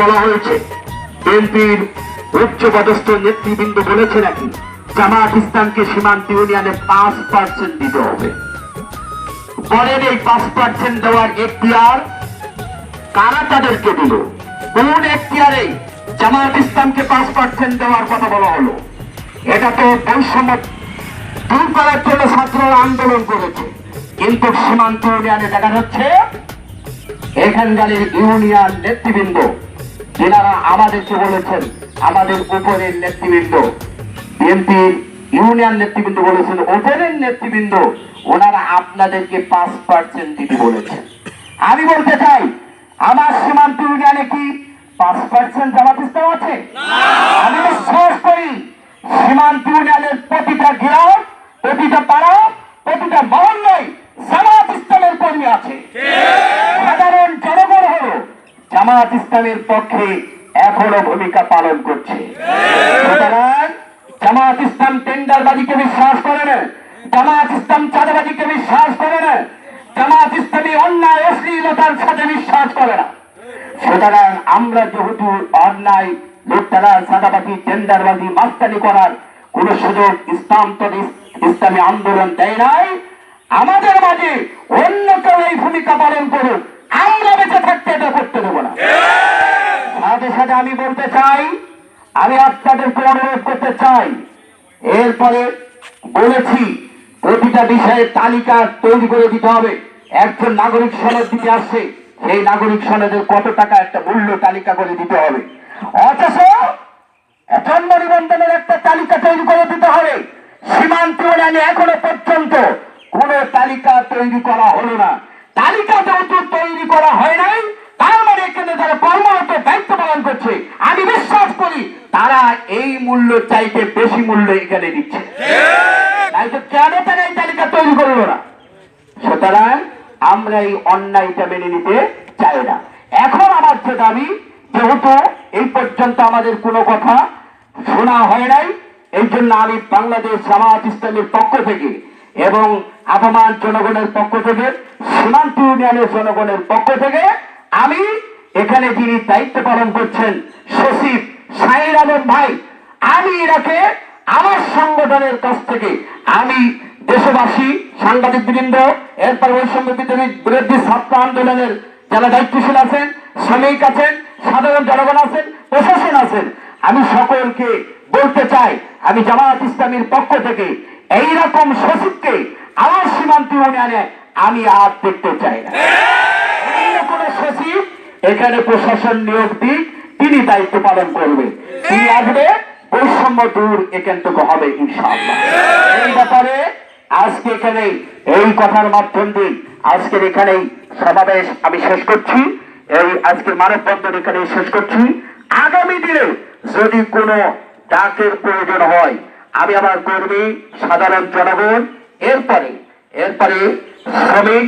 বলা হয়েছে বিএনপির উচ্চ পদস্থ নেতৃবৃন্দ বলেছে নাকি জামাত ইসলামকে সীমান্ত ইউনিয়নে পাঁচ পার্সেন্ট দিতে হবে। বলেন এই পাঁচ পার্সেন্ট দেওয়ার এখতিয়ার কারা তাদেরকে দিল? কোন এখতিয়ারে জামাত ইসলামকে পাঁচ পার্সেন্ট দেওয়ার কথা বলা হলো। এটা তো বৈষম্য দূর করার জন্য ছাত্ররা আন্দোলন করেছে। কিন্তু সীমান্ত ইউনিয়নে দেখা যাচ্ছে, এখানকার ইউনিয়ন নেতৃবৃন্দ যেনারা আমাদেরকে বলেছেন আমাদের উপরের নেতৃবৃন্দ। বিএনপির ইউনিয়ন নেতৃবৃন্দ বলেছেন উপরের নেতৃবৃন্দ ওনারা আপনাদেরকে পাঁচ পার্সেন্ট দিতে বলেছেন। আমি বলতে চাই আমার সীমান্ত ইউনিয়নে কি পাঁচ পার্সেন্ট জামাত ইসলাম আছে? আমি বিশ্বাস করি সীমান্ত ইউনিয়নের প্রতিটা গ্রাম প্রতিটা পাড়া প্রতিটা মহল্লায় জামাত ইসলামের কর্মী আছে সাধারণ জনগণ হলো জামাত ইসলামের পক্ষে এখনও ভূমিকা পালন করছে। সুতরাং জামাত ইসলাম টেন্ডারবাজিকে বিশ্বাস করে না। জামাত ইসলাম চাঁদাবাজিকে বিশ্বাস করে না। জামাত ইসলামী অন্যায়, অশ্লীলতার সাথে বিশ্বাস করে না। সুতরাং আমরা যেহেতু অন্যায়, লুটতারা সাদাবাজি টেন্ডারবাজি, মাস্তানি করার কোন সুযোগ ইসলাম তো ইসলামী আন্দোলন দেয় নাই। আমাদের মাঝে অন্য কেউ এই ভূমিকা পালন করুক। আমরা বেঁচে থাকতে এটা করতে দেবো না। সাথে সাথে আমি বলতে চাই, আমি আপনাদেরকে অনুরোধ করতে চাই। এরপরে বলেছি, প্রতিটা বিষয়ে তালিকা তৈরি করে দিতে হবে। একজন নাগরিক সনদ দিতে আসছে, সেই নাগরিক সনদের কত টাকা একটা মূল্য তালিকা করে দিতে হবে। অথচ জন্ম নিবন্ধনের একটা তালিকা তৈরি করে দিতে হবে। সীমান্ত এখনও পর্যন্ত কোন তালিকা তৈরি করা হলো না। করা হয় নাই তার মানে এখানে যারা কর্মরত দায়িত্ব পালন করছে আমি বিশ্বাস করি তারা এই মূল্য চাইতে বেশি মূল্য এখানে দিচ্ছে। কেন তারা এই তালিকা তৈরি করল না? সুতরাং আমরা এই অন্যায়টা মেনে নিতে চাই না। এখন আমার যে দাবি যেহেতু এই পর্যন্ত আমাদের কোনো কথা শোনা হয় নাই এই জন্য আমি বাংলাদেশ জামাত ইসলামের পক্ষ থেকে এবং আপামান জনগণের পক্ষ থেকে সীমান্ত ইউনিয়নের জনগণের পক্ষ থেকে আমি এখানে যিনি দায়িত্ব পালন করছেন সচিব শাহির আলম ভাই, আমি এনাকে আমার সংগঠনের কাছ থেকে আমি দেশবাসী সাংবাদিক বৃন্দ এরপর বৈষম্য বিদ্রোহী বিরোধী ছাত্র আন্দোলনের যারা দায়িত্বশীল আছেন, শ্রমিক আছেন, সাধারণ জনগণ আছেন, প্রশাসন আছেন, আমি সকলকে বলতে চাই, আমি জামায়াত ইসলামীর পক্ষ থেকে এইরকম সচিবকে আমার সীমান্ত ইউনিয়নে আমি আর দেখতে চাই না। কোন সচিব এখানে প্রশাসন নিয়োগ দিক, তিনি দায়িত্ব পালন করবে। তিনি আসবে, বৈষম্য দূর এখান থেকে হবে, ইনশাআল্লাহ। এই ব্যাপারে আজকে এখানে এই কথার মাধ্যম দিয়ে আজকের এখানেই সমাবেশ আমি শেষ করছি। এই আজকের মানববন্ধন এখানে শেষ করছি। আগামী দিনে যদি কোনো ডাকের প্রয়োজন হয় আমি আমার কর্মী সাধারণ জনগণ এরপরে এরপরে শ্রমিক